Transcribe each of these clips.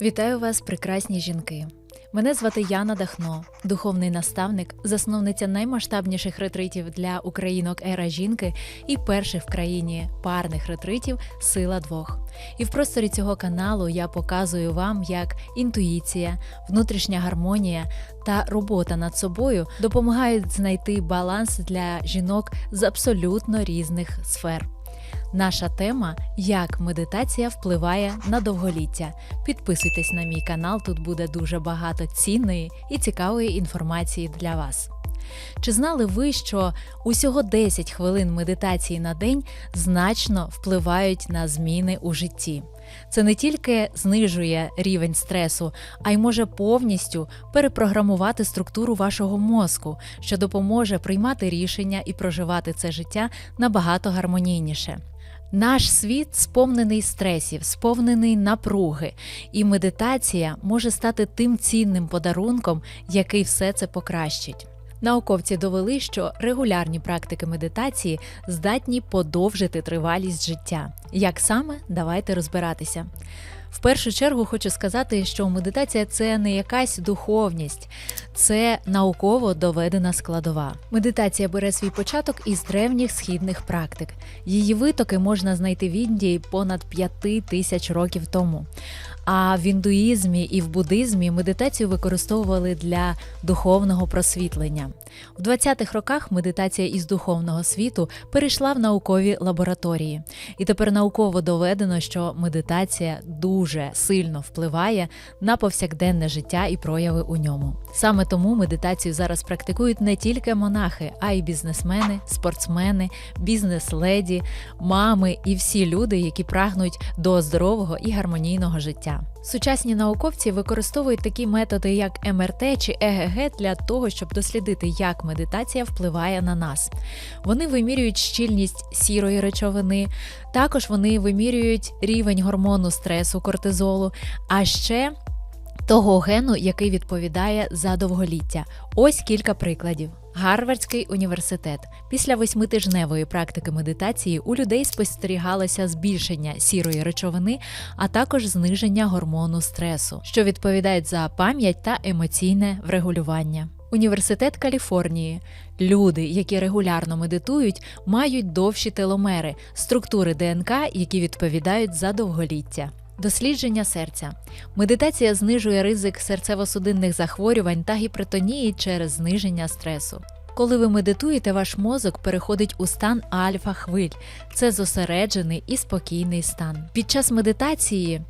Вітаю вас, прекрасні жінки. Мене звати Яна Дахно, духовний наставник, засновниця наймасштабніших ретритів для українок Ера жінки і перших в країні парних ретритів Сила двох. І в просторі цього каналу я показую вам, як інтуїція, внутрішня гармонія та робота над собою допомагають знайти баланс для жінок з абсолютно різних сфер. Наша тема як медитація впливає на довголіття. Підписуйтесь на мій канал, тут буде дуже багато цінної і цікавої інформації для вас. Чи знали ви, що усього 10 хвилин медитації на день значно впливають на зміни у житті? Це не тільки знижує рівень стресу, а й може повністю перепрограмувати структуру вашого мозку, що допоможе приймати рішення і проживати це життя набагато гармонійніше. Наш світ сповнений стресів, сповнений напруги, і медитація може стати тим цінним подарунком, який все це покращить. Науковці довели, що регулярні практики медитації здатні подовжити тривалість життя. Як саме, давайте розбиратися. В першу чергу хочу сказати, що медитація це не якась духовність, це науково доведена складова. Медитація бере свій початок із древніх східних практик. Її витоки можна знайти в Індії понад п'яти тисяч років тому. А в індуїзмі і в буддизмі медитацію використовували для духовного просвітлення. У 20-х роках медитація із духовного світу перейшла в наукові лабораторії, і тепер науково доведено, що медитація дуже сильно впливає на повсякденне життя і прояви у ньому. Саме тому медитацію зараз практикують не тільки монахи, а й бізнесмени, спортсмени, бізнес-леді, мами і всі люди, які прагнуть до здорового і гармонійного життя. Сучасні науковці використовують такі методи, як МРТ чи ЕГГ, для того, щоб дослідити, як медитація впливає на нас. Вони вимірюють щільність сірої речовини, також вони вимірюють рівень гормону стресу, кортизолу, а ще того гену, який відповідає за довголіття. Ось кілька прикладів. Гарвардський університет після восьмитижневої практики медитації у людей спостерігалося збільшення сірої речовини, а також зниження гормону стресу, що відповідають за пам'ять та емоційне врегулювання. Університет Каліфорнії. Люди, які регулярно медитують, мають довші теломери, структури ДНК, які відповідають за довголіття. Дослідження серця. Медитація знижує ризик серцево-судинних захворювань та гіпертонії через зниження стресу. Коли ви медитуєте, ваш мозок переходить у стан альфа-хвиль. Це зосереджений і спокійний стан. Під час медитації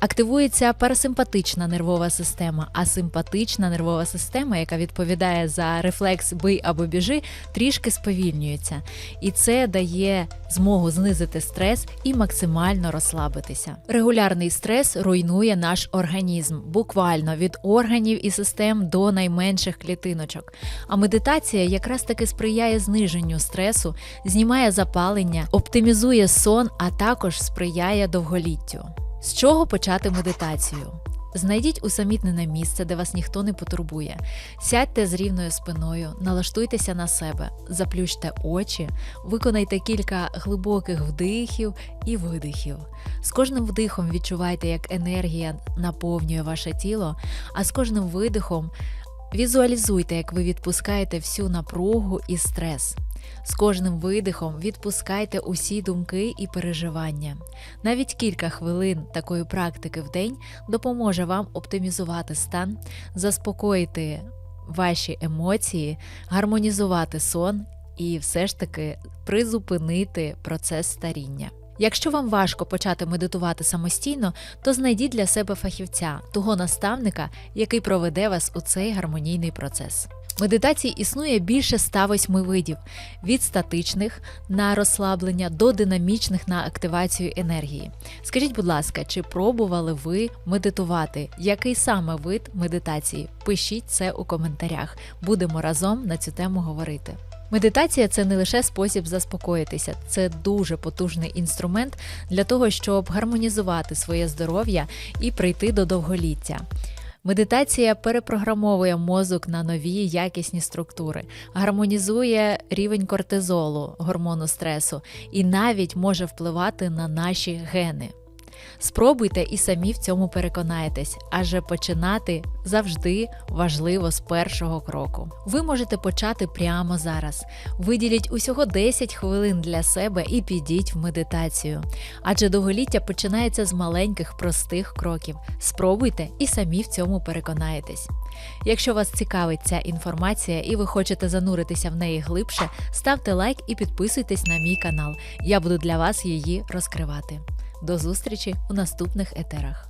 активується парасимпатична нервова система, а симпатична нервова система, яка відповідає за рефлекс бий або біжи, трішки сповільнюється. І це дає змогу знизити стрес і максимально розслабитися. Регулярний стрес руйнує наш організм, буквально від органів і систем до найменших клітиночок. А медитація якраз таки сприяє зниженню стресу, знімає запалення, оптимізує сон, а також сприяє довголіттю. З чого почати медитацію? Знайдіть усамітнене місце, де вас ніхто не потурбує. Сядьте з рівною спиною, налаштуйтеся на себе, заплющте очі, виконайте кілька глибоких вдихів і видихів. З кожним вдихом відчувайте, як енергія наповнює ваше тіло, а з кожним видихом візуалізуйте, як ви відпускаєте всю напругу і стрес. З кожним видихом відпускайте усі думки і переживання. Навіть кілька хвилин такої практики в день допоможе вам оптимізувати стан, заспокоїти ваші емоції, гармонізувати сон і все ж таки призупинити процес старіння. Якщо вам важко почати медитувати самостійно, то знайдіть для себе фахівця, того наставника, який проведе вас у цей гармонійний процес. Медитацій існує більше 108 видів від статичних на розслаблення до динамічних на активацію енергії. Скажіть, будь ласка, чи пробували ви медитувати? Який саме вид медитації? Пишіть це у коментарях. Будемо разом на цю тему говорити. Медитація це не лише спосіб заспокоїтися, це дуже потужний інструмент для того, щоб гармонізувати своє здоров'я і прийти до довголіття. Медитація перепрограмовує мозок на нові якісні структури, гармонізує рівень кортизолу, гормону стресу, і навіть може впливати на наші гени. Спробуйте і самі в цьому переконаєтесь, адже починати завжди важливо з першого кроку. Ви можете почати прямо зараз. Виділіть усього 10 хвилин для себе і підіть в медитацію. Адже довголіття починається з маленьких простих кроків. Спробуйте і самі в цьому переконаєтесь. Якщо вас цікавить ця інформація і ви хочете зануритися в неї глибше, ставте лайк і підписуйтесь на мій канал. Я буду для вас її розкривати. До зустрічі у наступних етерах.